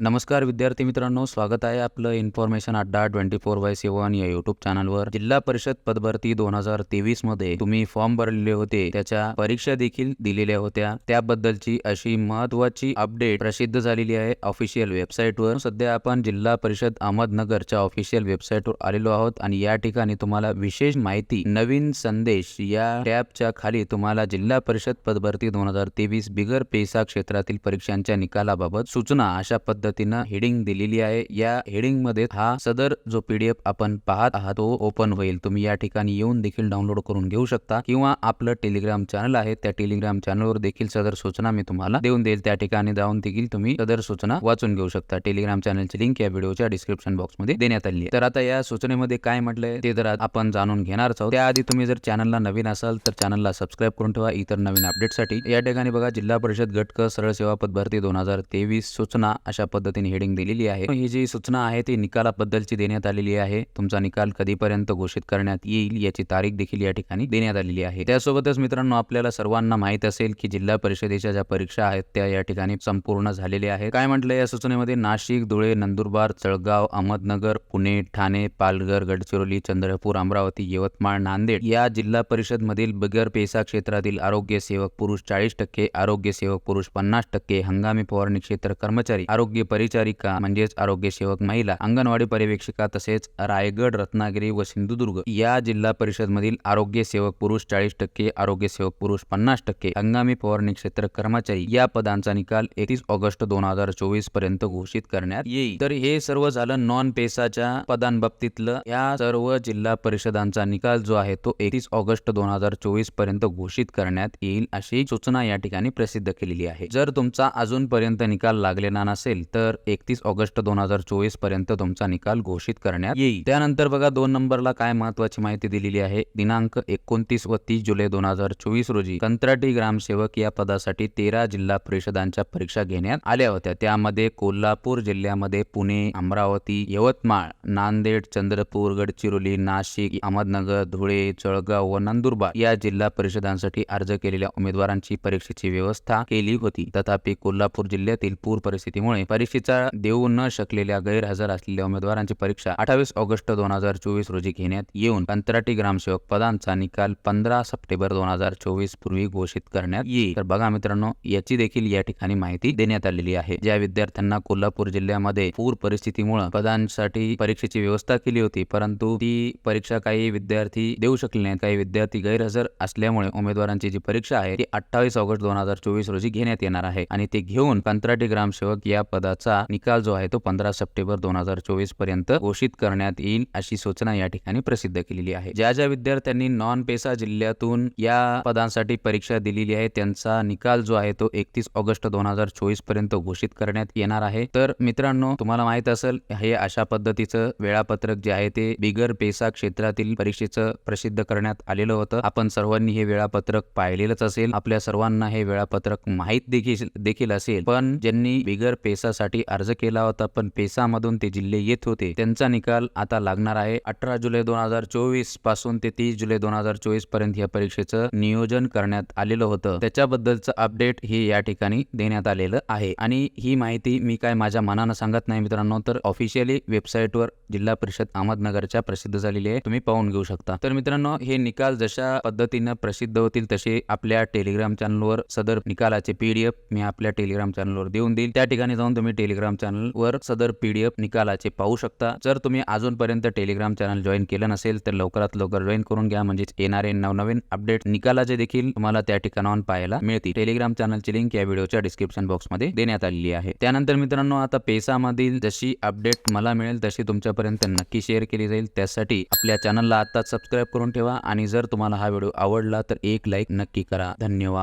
नमस्कार विद्यार्थी मित्रांनो स्वागत आहे आपलं इन्फॉर्मेशन अड्डा ट्वेंटी फोर बाय सेवन या युट्यूब चॅनलवर जिल्हा परिषद पदभरती दोन हजार तेवीसमध्ये तुम्ही फॉर्म भरलेले होते त्याच्या परीक्षा देखील दिलेल्या होत्या. त्याबद्दलची अशी महत्वाची अपडेट प्रसिद्ध झालेली आहे ऑफिशियल वेबसाईटवर सध्या आपण जिल्हा परिषद अहमदनगरच्या ऑफिशियल वेबसाईटवर आलेलो आहोत आणि या ठिकाणी तुम्हाला विशेष माहिती नवीन संदेश या टॅबच्या खाली तुम्हाला जिल्हा परिषद पदभरती दोन हजार तेवीस बिगर पेसा क्षेत्रातील परीक्षांच्या निकालाबाबत सूचना अशा पद्धतीनं हेडिंग दिलेली आहे. या हेडिंगमध्ये हा सदर जो पीडीएफ आपण पाहत आहात तो ओपन होईल. तुम्ही या ठिकाणी येऊन देखील डाउनलोड करून घेऊ शकता. किंवा आपलं टेलिग्राम चॅनल आहे त्या टेलिग्राम चॅनलवर देखील सदर सूचना मी तुम्हाला देऊन देईल. त्या ठिकाणी जाऊन देखील तुम्ही सदर सूचना वाचून घेऊ शकता. टेलिग्राम चॅनलची लिंक या व्हिडिओच्या डिस्क्रिप्शन बॉक्समध्ये देण्यात आली आहे. तर आता या सूचनेमध्ये काय म्हटलंय ते जर आपण जाणून घेणारच आहोत. त्याआधी तुम्ही जर चॅनलला नवीन असाल तर चॅनलला सबस्क्राईब करून ठेवा. इतर नवीन अपडेटसाठी या ठिकाणी बघा जिल्हा परिषद गटक सरळ सेवा पद भरती दोन हजार तेवीस सूचना अशा पद्धतीने हेडिंग दिलेली आहे. ही जी सूचना आहे ती निकालाबद्दलची देण्यात आलेली आहे. तुमचा निकाल कधीपर्यंत घोषित करण्यात येईल याची तारीख देखील या ठिकाणी देण्यात आलेली आहे. त्यासोबतच मित्रांनो आपल्याला सर्वांना माहीत असेल की जिल्हा परिषदेच्या ज्या परीक्षा आहेत त्या या ठिकाणी संपूर्ण झालेल्या आहेत. काय म्हटलं या सूचनेमध्ये? नाशिक धुळे नंदुरबार चळगाव अहमदनगर पुणे ठाणे पालघर गडचिरोली चंद्रपूर अमरावती यवतमाळ नांदेड या जिल्हा परिषद मधील बिगर पेसा क्षेत्रातील आरोग्य सेवक पुरुष चाळीस टक्के आरोग्य सेवक पुरुष पन्नास टक्के हंगामी फवारणी क्षेत्र कर्मचारी आरोग्य परिचारिका म्हणजेच आरोग्य सेवक महिला अंगणवाडी पर्यवेक्षिका तसेच रायगड रत्नागिरी व सिंधुदुर्ग या जिल्हा परिषद मधील आरोग्य सेवक पुरुष चाळीस टक्के आरोग्य सेवक पुरुष पन्नास टक्के हंगामी फवारणी क्षेत्र कर्मचारी या पदांचा निकाल एकतीस ऑगस्ट दोन हजार चोवीसपर्यंत घोषित करण्यात येईल. तर हे सर्व झालं नॉन पेसाच्या पदांबाबतीतलं. या सर्व जिल्हा परिषदांचा निकाल जो आहे तो एकतीस ऑगस्ट दोन हजार चोवीसपर्यंत घोषित करण्यात येईल अशी सूचना या ठिकाणी प्रसिद्ध केलेली आहे. जर तुमचा अजूनपर्यंत निकाल लागलेला नसेल तर एकतीस ऑगस्ट दोन हजार चोवीसपर्यंत तुमचा निकाल घोषित करण्यात येईल. त्यानंतर बघा दोन नंबरला काय महत्वाची माहिती दिलेली आहे? दिनांक एकोणतीस व तीस जुलै दोन हजार चोवीस रोजी कंत्राटी ग्रामसेवक या पदासाठी तेरा जिल्हा परिषदांच्या परीक्षा घेण्यात आल्या होत्या. त्यामध्ये कोल्हापूर जिल्ह्यामध्ये पुणे अमरावती यवतमाळ नांदेड चंद्रपूर गडचिरोली नाशिक अहमदनगर धुळे जळगाव व नंदुरबार या जिल्हा परिषदांसाठी अर्ज केलेल्या उमेदवारांची परीक्षेची व्यवस्था केली होती. तथापि कोल्हापूर जिल्ह्यातील पूर परिस्थितीमुळे परीक्षेचा देऊ न शकलेल्या गैरहजर असलेल्या उमेदवारांची परीक्षा अठ्ठावीस ऑगस्ट दोन हजार चोवीस रोजी घेण्यात येऊन कंत्राटी ग्रामसेवक पदांचा निकाल पंधरा सप्टेंबर दोन हजार चोवीस पूर्वी घोषित करण्यात येईल. तर बघा मित्रांनो याची देखील या ठिकाणी माहिती देण्यात आलेली आहे. ज्या विद्यार्थ्यांना कोल्हापूर जिल्ह्यामध्ये पूर परिस्थितीमुळे पदांसाठी परीक्षेची व्यवस्था केली होती परंतु ती परीक्षा काही विद्यार्थी देऊ शकले नाहीत. काही विद्यार्थी गैरहजर असल्यामुळे उमेदवारांची जी परीक्षा आहे ती अठ्ठावीस ऑगस्ट दोन हजार चोवीस रोजी घेण्यात येणार आहे. आणि ते घेऊन कंत्राटी ग्रामसेवक या पदाचा निकाल जो आहे तो पंधरा सप्टेंबर दोन हजार चोवीसपर्यंत घोषित करण्यात येईल अशी सूचना या ठिकाणी प्रसिद्ध केलेली आहे. ज्या ज्या विद्यार्थ्यांनी नॉन पेसा जिल्ह्यातून या पदांसाठी परीक्षा दिलेली आहे त्यांचा निकाल जो आहे तो एकतीस ऑगस्ट दोन हजार चोवीसपर्यंत घोषित करण्यात येणार आहे. तर मित्रांनो तुम्हाला माहीत असेल हे अशा पद्धतीचं वेळापत्रक जे आहे ते बिगर पेसा क्षेत्रातील परीक्षेचं प्रसिद्ध करण्यात आलेलं होतं. आपण सर्वांनी हे वेळापत्रक पाहिलेलंच असेल. आपल्या सर्वांना हे वेळापत्रक माहीत देखील देखील असेल. पण ज्यांनी बिगर पदासाठी अर्ज केला होता पण पेसामधून ते जिल्हे येत होते. त्यांचा निकाल आता लागणार आहे. अठरा जुलै दोन हजार चोवीसपासून ते तीस जुलै दोन हजार चोवीसपर्यंत या परीक्षेचं नियोजन करण्यात आलेलं होतं. त्याच्याबद्दलचं अपडेट हे या ठिकाणी देण्यात आलेलं आहे. आणि ही माहिती मी काय माझ्या मनानं सांगत नाही मित्रांनो तर ऑफिशियली वेबसाईटवर जिल्हा परिषद अहमदनगरच्या प्रसिद्ध झालेली आहे. तुम्ही पाहून घेऊ शकता. तर मित्रांनो हे निकाल जशा पद्धतीनं प्रसिद्ध होतील तसे आपल्या टेलिग्राम चॅनलवर सदर निकालाचे पीडीएफ मी आपल्या टेलिग्राम चॅनलवर देऊन देईल. त्या ठिकाणी जाऊन तुम्ही तुम्ही टेलिग्राम चॅनलवर सदर पीडीएफ निकालाचे पाहू शकता. जर तुम्ही अजूनपर्यंत टेलिग्राम चॅनल जॉईन केलं नसेल तर लवकरात लवकर जॉईन करून घ्या. म्हणजेच येणारे नवनवीन अपडेट निकालाचे देखील तुम्हाला त्या ठिकाणाहून पाहायला मिळतील. टेलिग्राम चॅनलची लिंक या व्हिडिओच्या डिस्क्रिप्शन बॉक्समध्ये देण्यात आलेली आहे. त्यानंतर मित्रांनो आता पेसामधील जशी अपडेट मला मिळेल तशी तुमच्यापर्यंत नक्की शेअर केली जाईल. त्यासाठी आपल्या चॅनलला आता सबस्क्राईब करून ठेवा. आणि जर तुम्हाला हा व्हिडिओ आवडला तर एक लाईक नक्की करा. धन्यवाद.